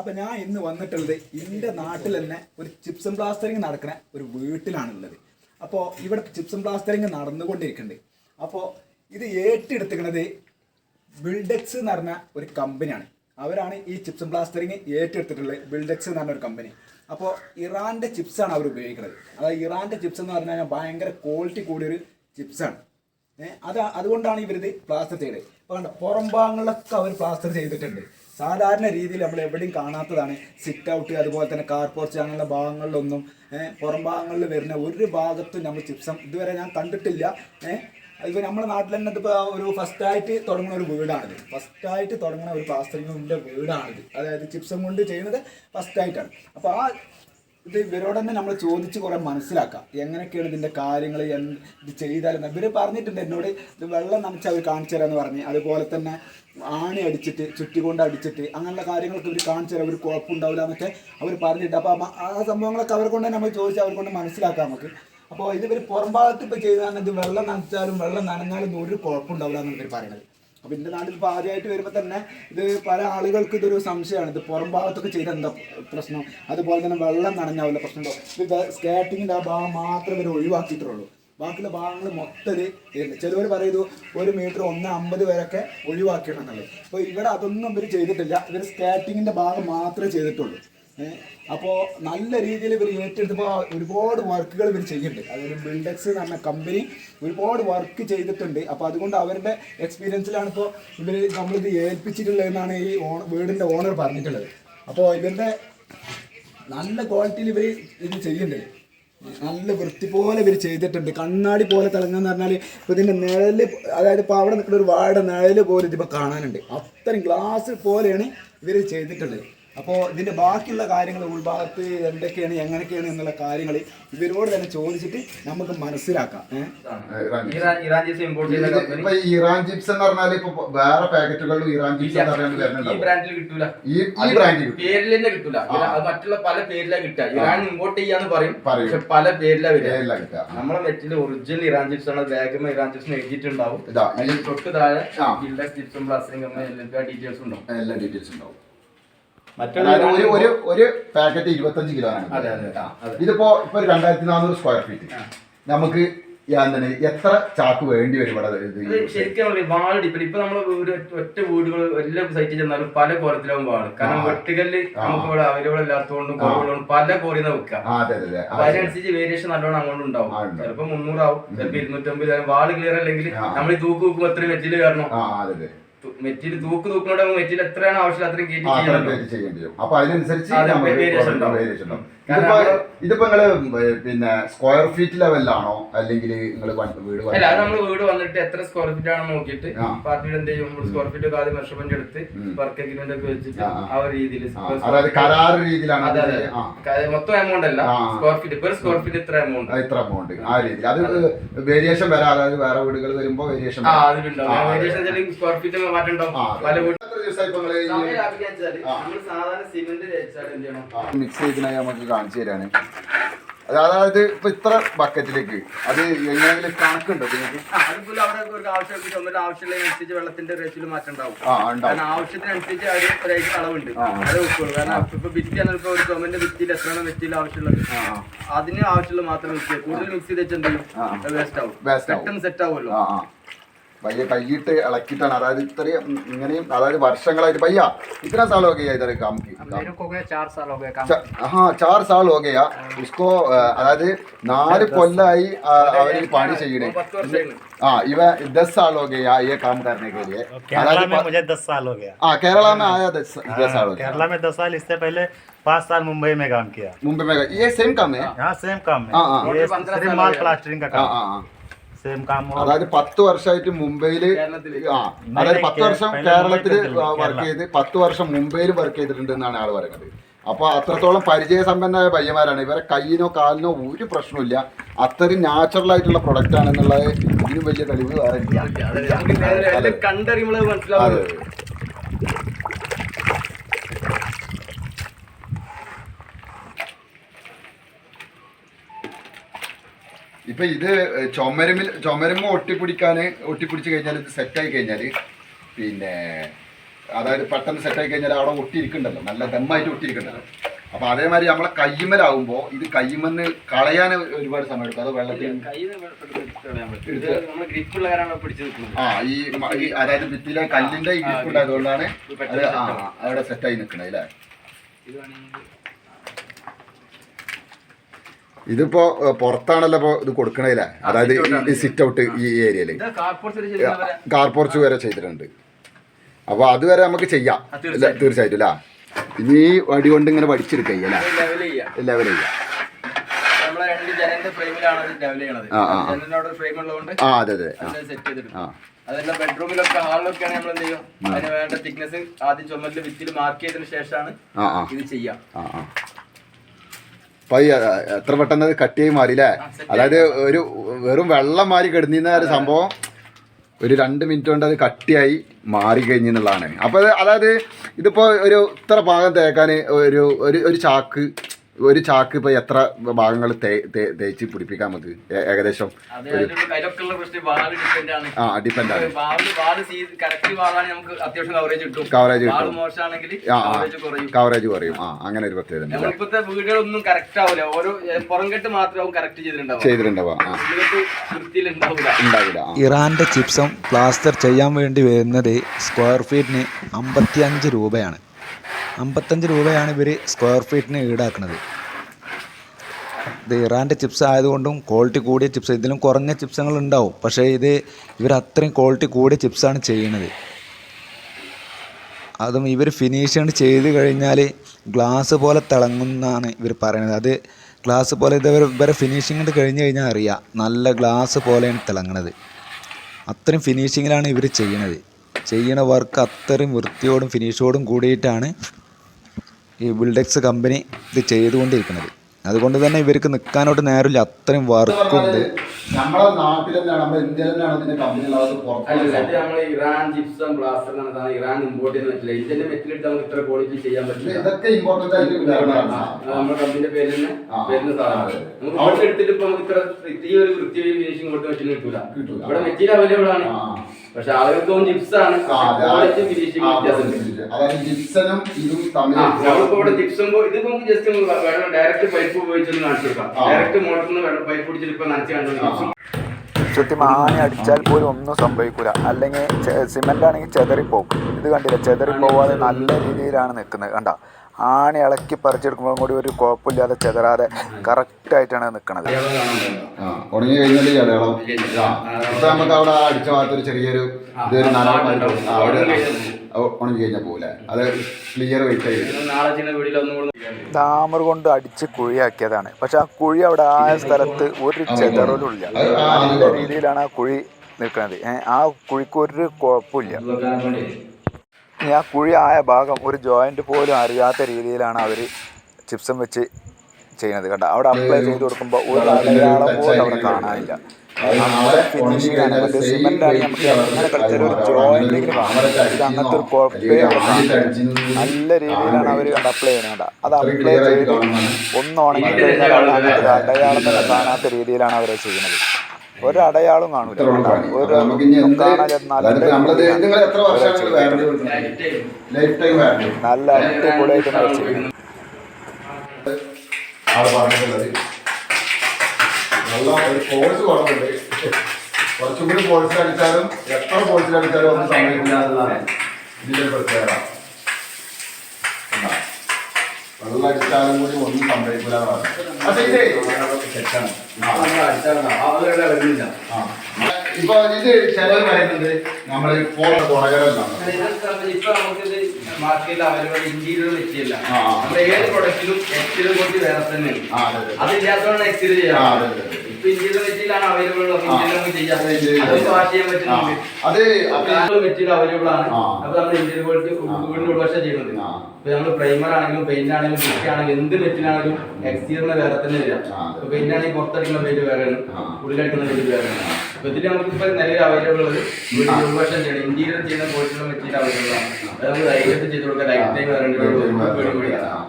അപ്പൊ ഞാൻ ഇന്ന് വന്നിട്ടുള്ളത് എന്റെ നാട്ടിൽ തന്നെ ഒരു ചിപ്സും പ്ലാസ്റ്ററിങ് നടക്കുന്ന ഒരു വീട്ടിലാണുള്ളത്. അപ്പോൾ ഇവിടെ ചിപ്സും പ്ലാസ്റ്ററിങ് നടന്നുകൊണ്ടിരിക്കുന്നുണ്ട്. അപ്പോൾ ഇത് ഏറ്റെടുത്തിരിക്കുന്നത് ബിൽഡെക്സ് എന്ന് പറഞ്ഞ ഒരു കമ്പനിയാണ് അവരാണ് ഈ ചിപ്സും പ്ലാസ്റ്ററിങ് ഏറ്റെടുത്തിട്ടുള്ളത് ബിൽഡെക്സ് എന്ന് പറഞ്ഞ ഒരു കമ്പനി അപ്പോൾ ഇറാന്റെ ചിപ്സാണ് അവർ ഉപയോഗിക്കുന്നത്. അതായത് ഇറാന്റെ ചിപ്സ് എന്ന് പറഞ്ഞു കഴിഞ്ഞാൽ ഭയങ്കര ക്വാളിറ്റി കൂടിയൊരു ചിപ്സാണ് ഏഹ് അത് അതുകൊണ്ടാണ് ഇവരിത് പ്ലാസ്റ്റർ ചെയ്തത്. അപ്പോൾ പുറം ഭാഗങ്ങളിലൊക്കെ അവർ പ്ലാസ്റ്റർ ചെയ്തിട്ടുണ്ട്. സാധാരണ രീതിയിൽ നമ്മൾ എവിടെയും കാണാത്തതാണ് സിറ്റ് ഔട്ട് അതുപോലെ തന്നെ കാർ പോർച്ച് അങ്ങനെയുള്ള ഭാഗങ്ങളിലൊന്നും പുറം ഭാഗങ്ങളിൽ വരുന്ന ഒരു ഭാഗത്തും നമ്മൾ ചിപ്സം ഇതുവരെ ഞാൻ കണ്ടിട്ടില്ല. ഇപ്പോൾ നമ്മുടെ നാട്ടിൽ തന്നെ ഇപ്പോൾ ഒരു ഫസ്റ്റായിട്ട് തുടങ്ങുന്ന ഒരു വീടാണിത്. ഫസ്റ്റായിട്ട് തുടങ്ങുന്ന ഒരു പ്ലാസ്റ്ററിങ്ങിന്റെ വീടാണിത്. അതായത് ചിപ്സം കൊണ്ട് ചെയ്യുന്നത് ഫസ്റ്റായിട്ടാണ് അപ്പോൾ ആ ഇത് ഇവരോട് തന്നെ നമ്മൾ ചോദിച്ച് കുറെ മനസ്സിലാക്കാം. എങ്ങനെയൊക്കെയാണ് ഇതിന്റെ കാര്യങ്ങൾ എന്ത് ഇത് ചെയ്താലെന്ന്. ഇവർ പറഞ്ഞിട്ടുണ്ട് എന്നോട് ഇത് വെള്ളം നനച്ച് അവർ കാണിച്ചു തരാന്ന് പറഞ്ഞ്. അതുപോലെ തന്നെ ആണി അടിച്ചിട്ട് ചുറ്റി കൊണ്ട് അടിച്ചിട്ട് അങ്ങനെയുള്ള കാര്യങ്ങളൊക്കെ ഇവർ കാണിച്ചു തരാം. ഒരു കുഴപ്പമുണ്ടാവില്ല എന്നൊക്കെ അവർ പറഞ്ഞിട്ട് അപ്പോൾ ആ സംഭവങ്ങളൊക്കെ അവർക്കൊണ്ട് കൊണ്ട് നമ്മൾ ചോദിച്ച് കൊണ്ട് മനസ്സിലാക്കാം നമുക്ക്. അപ്പോൾ ഇത് ഇവർ പുറം ഭാഗത്ത് ചെയ്താണ് ഇത് വെള്ളം നനച്ചാലും വെള്ളം നനഞ്ഞാലും ഒരു കുഴപ്പമുണ്ടാവില്ല എന്നാണ് ഇവർ പറയുന്നത് അപ്പൊ എന്റെ നാട്ടിൽ ഇപ്പൊ ആദ്യമായിട്ട് വരുമ്പോൾ തന്നെ ഇത് പല ആളുകൾക്ക് ഇതൊരു സംശയമാണ്. ഇത് പുറം ഭാഗത്തൊക്കെ ചെയ്ത എന്താ പ്രശ്നം? അതുപോലെ തന്നെ വെള്ളം നനഞ്ഞാവില്ല പ്രശ്നമുണ്ടോ ഇത് സ്കേറ്റിങ്ങിന്റെ ആ ഭാഗം മാത്രമേ ഇവർ ഒഴിവാക്കിയിട്ടുള്ളൂ. ബാക്കിയുള്ള ഭാഗങ്ങൾ മൊത്തത്തിൽ ചിലവർ പറയുന്നു ഒരു മീറ്റർ ഒന്ന് അമ്പത് വരെയൊക്കെ ഒഴിവാക്കിയിട്ടുണ്ടെന്നുള്ളത്. അപ്പോൾ ഇവിടെ അതൊന്നും ഇവർ ചെയ്തിട്ടില്ല. ഇവർ സ്കേറ്റിങ്ങിന്റെ ഭാഗം മാത്രമേ ചെയ്തിട്ടുള്ളൂ. അപ്പോൾ നല്ല രീതിയിൽ ഇവർ ഏറ്റെടുത്തപ്പോൾ ഒരുപാട് വർക്കുകൾ ഇവർ ചെയ്യുന്നുണ്ട്. അതായത് ബിൽഡക്സ് എന്ന് പറഞ്ഞ കമ്പനി ഒരുപാട് വർക്ക് ചെയ്തിട്ടുണ്ട്. അപ്പോൾ അതുകൊണ്ട് അവരുടെ എക്സ്പീരിയൻസിലാണ് ഇപ്പോൾ ഇവർ നമ്മളിത് ഏൽപ്പിച്ചിട്ടുള്ളതെന്നാണ് ഈ ഓണ വീടിന്റെ ഓണർ പറഞ്ഞിട്ടുള്ളത്. അപ്പോൾ ഇവരുടെ നല്ല ക്വാളിറ്റിയിൽ ഇവർ ഇത് ചെയ്യുന്നുണ്ട്. നല്ല വൃത്തി പോലെ ഇവർ ചെയ്തിട്ടുണ്ട്. കണ്ണാടി പോലെ തിളങ്ങുന്ന പറഞ്ഞാൽ ഇപ്പോൾ ഇതിന്റെ നിഴൽ അതായത് ഇപ്പോൾ അവിടെ നിൽക്കുന്ന ഒരു വാഴ നിഴൽ പോലെ ഇതിപ്പോൾ കാണാനുണ്ട്. അത്രയും ഗ്ലാസ് പോലെയാണ് ഇവർ ചെയ്തിട്ടുള്ളത്. അപ്പോൾ ഇതിന്റെ ബാക്കിയുള്ള കാര്യങ്ങൾ ഉൾഭാഗത്ത് എന്തൊക്കെയാണ് എങ്ങനെയൊക്കെയാണ് എന്നുള്ള കാര്യങ്ങൾ ഇവരോട് തന്നെ ചോദിച്ചിട്ട് നമുക്ക് മനസ്സിലാക്കാം. ഇപ്പൊ ഈ ഇറാൻ ചിപ്സ് എന്ന് പറഞ്ഞാൽ ഇപ്പൊ വേറെ പാക്കറ്റുകളിലും ഇറാൻ ചിപ്സ് എന്ന് ബ്രാൻഡിൽ കിട്ടൂല. ഈ ബ്രാൻഡിൽ പേരിൽ തന്നെ കിട്ടൂല. അത് മറ്റുള്ള പല പേരിലാ കിട്ടുക. ഇറാൻ ഇമ്പോർട്ട് ചെയ്യാന്ന് പറയും. പക്ഷെ പല പേരിലാ വരിക. കിട്ടുക. നമ്മളെ നെറ്റിൽ ഒറിജിനൽ ഇറാൻ ചിപ്സ് ആണ്. ബാഗും ഇറാൻ ചിപ്സ് എഴുതിയിട്ടുണ്ടാവും. തൊട്ട് താഴെ ചിപ്സും പ്ലാസ്റ്റിക് എല്ലാ ഡീറ്റെയിൽസ് ഉണ്ടാവും. എല്ലാ ഡീറ്റെയിൽസ് ഉണ്ടാവും. ഒരു ഇറാൻ ഒരു ഒരു പാക്കറ്റ് ഇരുപത്തഞ്ച് കിലോ ആണ്. ഇതിപ്പോ ഇപ്പൊ ഒരു രണ്ടായിരത്തി നാനൂറ് സ്ക്വയർ ഫീറ്റ് നമുക്ക് എന്താണ് എത്ര ചാക്ക് വേണ്ടി വരും ഇവിടെ ശരിക്കും വാട് വാൾ ഡിപ്പെൻഡ് ഇപ്പൊ നമ്മൾ ഒറ്റ- വീടുകൾ എല്ലാ സൈറ്റിൽ ചെന്നാലും പല കോലത്തിലാവും വാട് കാരണം. വെട്ടുകല്ല്. നമുക്ക് ഇവിടെ അവൈലബിൾ അല്ലാത്തതുകൊണ്ടും. കുറവുള്ളതുകൊണ്ടും പല കോറിന്ന് വെക്കുക അപ്പൊ അതിനനുസരിച്ച് വേരിയേഷൻ നല്ലോണം അങ്ങോട്ട് ഉണ്ടാവും. ചിലപ്പോ മുന്നൂറാവും ചിലപ്പോ ഇരുന്നൂറ്റമ്പത് വാട് ക്ലിയർ അല്ലെങ്കിൽ നമ്മൾ ഈ തൂക്ക് നോക്കുമ്പോൾ എത്ര മെറ്റിൽ കയറണം മെറ്റിൽ തൂക്ക് തൂക്കിലൂടെ മെറ്റീരിയൽ എത്രയാണ് ആവശ്യം അത്രയും ചെയ്യേണ്ടി വരും. അപ്പൊ അതിനനുസരിച്ച് ഇതിപ്പോ നിങ്ങൾ പിന്നെ സ്ക്വയർ ഫീറ്റ് ലെവലിലാണോ അല്ലെങ്കിൽ നിങ്ങൾ വീട് അല്ല അത് നമ്മൾ വീട് വന്നിട്ട് എത്ര സ്ക്വയർ ഫീറ്റ് ആണെന്ന് നോക്കിയിട്ട്. പാർട്ടിയുടെ എന്ത് ചെയ്യും നമ്മൾ സ്ക്വയർ ഫീറ്റ് ഒക്കെ ആദ്യം മെഷർമെന്റ് എടുത്ത്. വർക്ക് എഗ്രിമെന്റ് ഒക്കെ വെച്ചിട്ട് ആ, ഒരു രീതിയിൽ അതായത് രീതിയിലാണ് അതെ അതെ. മൊത്തം എമൗണ്ട് അല്ല. സ്ക്വയർ ഫീറ്റ് ഇപ്പൊ സ്ക്വയർ ഫീറ്റ് ഇത്ര എമൗണ്ട് ഇത്ര എമൗണ്ട് ആ രീതിയിൽ. അത് വേരിയേഷൻ വരാം അതായത് വേറെ വീടുകൾ വരുമ്പോ വേരിയേഷൻ അതിലുണ്ടാവും. വേരിയേഷൻ സ്ക്വയർ ഫീറ്റ് മാറ്റം മിക്സ് ചെയ്തിനായി നമുക്ക് കാണിച്ചു തരാണ്. അതായത് ഇപ്പൊ ഇത്ര ബക്കറ്റിലേക്ക് അത് എങ്ങനെയെങ്കിലും കണക്കുണ്ടോ നിങ്ങൾക്ക് ആവശ്യമുള്ളതിനനുസരിച്ച് വെള്ളത്തിന്റെ റേറ്റിൽ മാറ്റം ഉണ്ടാവും. കാരണം ആവശ്യത്തിനനുസരിച്ച് അവർ റേറ്റ് അളവുണ്ട്. അത് വെക്കുള്ളൂ കാരണം ഇപ്പൊ വിറ്റ് എന്നൊക്കെ ഒരു ആവശ്യമുള്ളത്. അതിന് ആവശ്യമുള്ള മാത്രം മിക്സ് കൂടുതൽ മിക്സ് ചെയ്ത്. വേസ്റ്റ് ആവും. പെട്ടെന്ന് സെറ്റ് ആവുമല്ലോ. ആ ആ भैया കൈയിട്ട് ഇളക്കിയിട്ടാണ് അതായത് ഇത്രയും ഇങ്ങനെയും അതായത് വർഷങ്ങളായിട്ട് भैया कितना साल हो गया इधर काम की काम मेरे को गए चार साल हो गए काम चा- हाँ चार साल हो गया उसको अ, അതായത് നാല് കൊല്ലായി ആ, അവര് ഈ പണി ചെയ്യണേ പത്ത് വർഷമായി ആ ഇവ दस साल हो गया ये काम करने के लिए केरला अदालत में पा- मुझे दस साल हो गया हाँ केरला में आया दस दस साल हो गया केरला में दस साल इससे पहले पाँच साल मुंबई में काम किया मुंबई में ये सेम काम है यहाँ सेम काम हाँ, हाँ। है ये टोटल पंद्रह सिर्फ साल माल हो गया। प्लास्टरिंग का ആ काम ആ ആ അതായത് പത്ത് വർഷമായിട്ട് മുംബൈയിൽ ആ അതായത് പത്ത് വർഷം കേരളത്തിൽ വർക്ക് ചെയ്ത് പത്ത് വർഷം മുംബൈയിൽ വർക്ക് ചെയ്തിട്ടുണ്ട് എന്നാണ് ആൾ പറയുന്നത്. അപ്പോൾ അത്രത്തോളം പരിചയസമ്പന്നമായ പയ്യന്മാരാണ്. ഇവരെ കയ്യിനോ കാലിനോ ഒരു പ്രശ്നമില്ല അത്രയും നാച്ചുറൽ ആയിട്ടുള്ള പ്രൊഡക്റ്റ് ആണെന്നുള്ളത് ഇതിനും വലിയ തെളിവ് വേറെ ഇപ്പൊ ഇത് ചുമരുമിൽ ചുമരുമ്പോ ഒട്ടിപ്പിടിക്കാന് ഒട്ടിപ്പിടിച്ച് കഴിഞ്ഞാൽ ഇത് സെറ്റായി കഴിഞ്ഞാൽ പിന്നെ അതായത് പെട്ടെന്ന് സെറ്റായി കഴിഞ്ഞാൽ അവിടെ ഒട്ടിയിരിക്കണ്ടല്ലോ. നല്ല ദമ്മായിട്ട് ഒട്ടിയിരിക്കണ്ടല്ലോ. അപ്പൊ അതേമാതിരി നമ്മളെ കയ്യുമ്മലാവുമ്പോ ഇത് കയ്യുമെന്ന് കളയാൻ ഒരുപാട് സമയം എടുക്കും അത് വെള്ളത്തിൽ ആ ഈ അതായത് ഭിത്തിയിലെ കല്ലിന്റെ ഈ ഗ്രിപ്പ് ഉണ്ടായതുകൊണ്ടാണ് അത് അവിടെ സെറ്റായി ആയി നിൽക്കണേ അല്ലേ? ഇതിപ്പോ പുറത്താണല്ലോ ഇപ്പൊ ഇത് കൊടുക്കണേലേ. അതായത് ഈ സിറ്റ് ഔട്ട് ഈ ഏരിയയിൽ. കാർപോർച്ച് വരെ ചെയ്തിട്ടുണ്ട്. അപ്പൊ അതുവരെ നമുക്ക് ചെയ്യാം. തീർച്ചയായിട്ടും. അല്ലേ? ഇനി ഈ വടി കൊണ്ട് ഇങ്ങനെ വടിച്ചെടുക്കുക അല്ലേ? ലെവൽ ചെയ്യാം ആ, അതെ അതെ ആ. അതെല്ലാം ബെഡ്റൂമിലൊക്കെ നമ്മൾ എന്ത് അതിന് വേണ്ട തിക്നെസ് ആദ്യം ചുമരിൽ വിത്തിൽ മാർക്ക് ചെയ്തതിനു ശേഷമാണ് ഇത് ചെയ്യാം. അപ്പൊ ഈ, എത്ര പെട്ടെന്ന് അത് കട്ട് ചെയ്ത് മാറിയില്ലേ? set അതായത് ഒരു വെറും വെള്ളം മാറി കിടന്നിരുന്ന ഒരു സംഭവം ഒരു രണ്ട് മിനിറ്റ് കൊണ്ട് അത് കട്ടിയായി മാറി കഴിഞ്ഞെന്നുള്ളതാണ് അപ്പോൾ അതായത് ഇതിപ്പോൾ ഒരു ഇത്ര ഭാഗം തേക്കാൻ ഒരു ഒരു ചാക്ക് ഒരു ചാക്ക് ഇപ്പൊ എത്ര ഭാഗങ്ങൾ തേച്ച് പിടിപ്പിക്കാൻ നമുക്ക് ഏകദേശം ആ ഡിപ്പെൻഡ് ആണ്. കവറേജ് കിട്ടും. കവറേജ് ആ കുറയും. കവറേജ് കുറയും. ആ അങ്ങനെ ഒരു പ്രത്യേകത ചെയ്തിട്ടുണ്ടാവുക. ഇറാന്റെ ചിപ്സം പ്ലാസ്റ്റർ ചെയ്യാൻ വേണ്ടി വരുന്നത് സ്ക്വയർ ഫീറ്റിന് അമ്പത്തിയഞ്ച് രൂപയാണ്. അമ്പത്തഞ്ച് രൂപയാണ് ഇവർ സ്ക്വയർ ഫീറ്റിന് ഈടാക്കുന്നത്. ഇത് ഇറാന്റെ ചിപ്സ് ആയതുകൊണ്ടും ക്വാളിറ്റി കൂടിയ ചിപ്സ് ഇതിലും കുറഞ്ഞ ചിപ്സുകൾ ഉണ്ടാവും. പക്ഷേ ഇത് ഇവർ അത്രയും ക്വാളിറ്റി കൂടിയ ചിപ്സാണ് ചെയ്യുന്നത്. അതും ഇവർ ഫിനിഷിങ് ചെയ്ത് കഴിഞ്ഞാൽ ഗ്ലാസ് പോലെ തിളങ്ങുന്നതാണ് ഇവർ പറയുന്നത്. അത് ഗ്ലാസ് പോലെ ഇത് ഇവരെ ഫിനിഷിങ് കഴിഞ്ഞ് കഴിഞ്ഞാൽ അറിയാം. നല്ല ഗ്ലാസ് പോലെയാണ് തിളങ്ങണത്. അത്രയും ഫിനിഷിങ്ങിലാണ് ഇവർ ചെയ്യണത് ചെയ്യണ വർക്ക് അത്രയും വൃത്തിയോടും ഫിനിഷോടും കൂടിയിട്ടാണ് ഈ ബിൽഡെക്സ് കമ്പനി ഇത് ചെയ്തുകൊണ്ടിരിക്കുന്നത്. അതുകൊണ്ട് തന്നെ ഇവർക്ക് നിൽക്കാനോട്ട് നേരമില്ല. അത്രയും വർക്കുണ്ട് നമ്മുടെ നാട്ടിൽ തന്നെയാണ് നമ്മുടെ ഇന്ത്യയിൽ തന്നെയാണ് ഇതിന്റെ കമ്പനി നമ്മൾ ഇറാൻ ജിപ്സം ഗ്ലാസ് എന്നാണ് ഇറാൻ ഇമ്പോർട്ട് ചെയ്യുന്ന പറ്റില്ല. ഇന്ത്യന്റെ മെറ്റലെടുത്ത് നമുക്ക് ഇത്ര ക്വാളിറ്റി ചെയ്യാൻ പറ്റില്ല. ഇതൊക്കെ ഇമ്പോർട്ടന്റ് ആയിട്ട് വരുന്നതാണ്. നമ്മുടെ തന്നെ. വരുന്ന നമുക്ക് അവിടെ എടുത്തിട്ട് ഇപ്പൊ നമുക്ക് ഇത്ര ഈ ഒരു വൃത്തി ഫിനിഷിംഗ് കൊടുത്ത മെറ്റീരിയൽ കിട്ടൂല. കിട്ടൂല. ഇവിടെ മെറ്റീരിയൽ അവൈലബിൾ ആണ്. പക്ഷെ ആന ജിപ്സ് ആണ് ആ, ഫിനിഷിംഗ് ആ, വ്യത്യാസമുണ്ട് അതായത് ജിപ്സനും ഇതും തമ്മിൽ ആ, നമ്മളിപ്പോ ഇവിടെ ജിപ്സം ഇതിപ്പോ നമുക്ക് ജസ്റ്റ് വെള്ളം ഡയറക്റ്റ് പൈപ്പ് ഉപയോഗിച്ചൊന്ന് കാണിച്ചു കൊടുക്കാം. ഡയറക്റ്റ് മോട്ടറിൽ നിന്ന് വെള്ളം പൈപ്പ് പിടിച്ചിട്ട് ഇപ്പൊ നനച്ച് കണ്ടു ജിപ്സം ചുറ്റി ആണി അടിച്ചാൽ പോലും ഒന്നും സംഭവിക്കൂല. അല്ലെങ്കിൽ സിമെന്റ് ആണെങ്കിൽ ചെതറിപ്പോകും. ഇത് കണ്ടില്ല? ചെതറിപ്പോവാതെ നല്ല രീതിയിലാണ് നിൽക്കുന്നത്. കണ്ട? ആണി ഇളക്കി പറിച്ചെടുക്കുമ്പോൾ കൂടി ഒരു കുഴപ്പമില്ലാതെ ചെതറാതെ കറക്റ്റായിട്ടാണ് നിൽക്കുന്നത് ഉണങ്ങി നമുക്ക് അവിടെ അടിച്ച ഭാഗത്തൊരു ചെറിയൊരു ഇതൊരു അവിടെ ഉണങ്ങി കഴിഞ്ഞാൽ അത് ക്ലിയർ വെയിറ്റ് ആയി താമർ കൊണ്ട് അടിച്ച് കുഴിയാക്കിയതാണ്. പക്ഷെ ആ കുഴി അവിടെ ആയ സ്ഥലത്ത് ഒരു ചെതറലും ഇല്ല നല്ല രീതിയിലാണ് ആ കുഴി നിൽക്കുന്നത് ആ കുഴിക്ക് ഒരു കുഴപ്പമില്ല. ആ കുഴി ആയ ഭാഗം ഒരു ജോയിന്റ് പോലും അറിയാത്ത രീതിയിലാണ് അവർ ചിപ്സം വെച്ച് ചെയ്യുന്നത്. കണ്ട? അവിടെ അപ്ലൈ ചെയ്ത് കൊടുക്കുമ്പോൾ ഒരു അടയാളം പോലും അവിടെ കാണാനില്ല. ഫിനിഷിംഗ് ആണ് മറ്റേ നമുക്ക് ഒരു ജോയിന്റിങ്ങനെ കാണാം. ഇത് അങ്ങനത്തെ ഒരു കുഴപ്പമേ നല്ല രീതിയിലാണ് അവർ കണ്ട് അപ്ലൈ ചെയ്യുന്നത് കണ്ട? അത് അപ്ലൈ ചെയ്ത് ഒന്ന് ഉണങ്ങി കഴിഞ്ഞാൽ അവിടെ അങ്ങനത്തെ അടയാളം തന്നെ കാണാത്ത രീതിയിലാണ് അവർ ചെയ്യുന്നത്. ഒരു അടയാളം കാണൂല നല്ല അതായത് നമ്മളത് എത്ര വർഷമാണ് വാറണ്ടി ലൈഫ് ടൈം വാറണ്ടി നല്ല ഒരു ഫോഴ്സ് കുറവുണ്ട് കുറച്ചും കൂടി ഫോഴ്സിൽ അടിച്ചാലും എത്ര ഫോഴ്സിൽ അടിച്ചാലും ഒന്നും സംഭവിക്കില്ല എന്നാണ് ഇതിന്റെ പ്രത്യേകത? വെള്ളം അടിച്ചാലും കൂടി ഒന്നും സംഭവിക്കില്ല പക്ഷേ ഇതേ. തെറ്റാണ് വരുന്നില്ല. ആ. ഇപ്പൊ ഇത് ചെലവ് പറയുന്നത് നമ്മൾ ഫോട്ടോ ഗുണകരമാണ് ഇപ്പൊ നമുക്കിത് മാർക്കറ്റിൽ അവൈലബിൾ ഇന്റീരിയർ ആ. നമ്മുടെ ഏത് പ്രൊഡക്റ്റിലും എക്സ്റ്റീരിയർ കുറച്ച് വേറെ തന്നെയാണ്. ആ എക്സിൽ അതെ. മെറ്റീരിയലാണ് അവൈലബിൾ അതെ, മെറ്റീരിയൽ അവൈലബിൾ ആണ്. അപ്പൊ നമ്മൾ പോയിട്ട് ആ. വീടിന്റെ ഉൾവശം ചെയ്യുന്നത് ഇപ്പൊ നമ്മൾ പ്രൈമർ ആണെങ്കിലും പെയിന്റ് ആണെങ്കിലും ഭിത്തി ആണെങ്കിലും എന്ത് മെറ്റീരിയൽ ആണെങ്കിലും എക്സ്റ്റീരിയറിന് വേറെ തന്നെ അതെ. ഇപ്പൊ പെയിന്റ് ആണെങ്കിൽ പുറത്തടിക്കുന്ന പെയിന്റ് വേറെയാണ്. ഉള്ളിലടിക്കുന്ന പെയിന്റ് വേറെയാണ് അപ്പൊ ഇതിൽ നമുക്ക് ഇപ്പൊ നിലവിൽ അവൈലബിൾ ഉള്ളത് ഉൾവശം ചെയ്യണം. ഇന്റീരിയർ ചെയ്യുന്ന പോയിട്ടുള്ള മെറ്റീരിയൽ അവൈലബിൾ ആണ്. അത് നമുക്ക് ധൈര്യത്തിൽ ചെയ്ത് കൊടുക്കാം. Life time. ആ.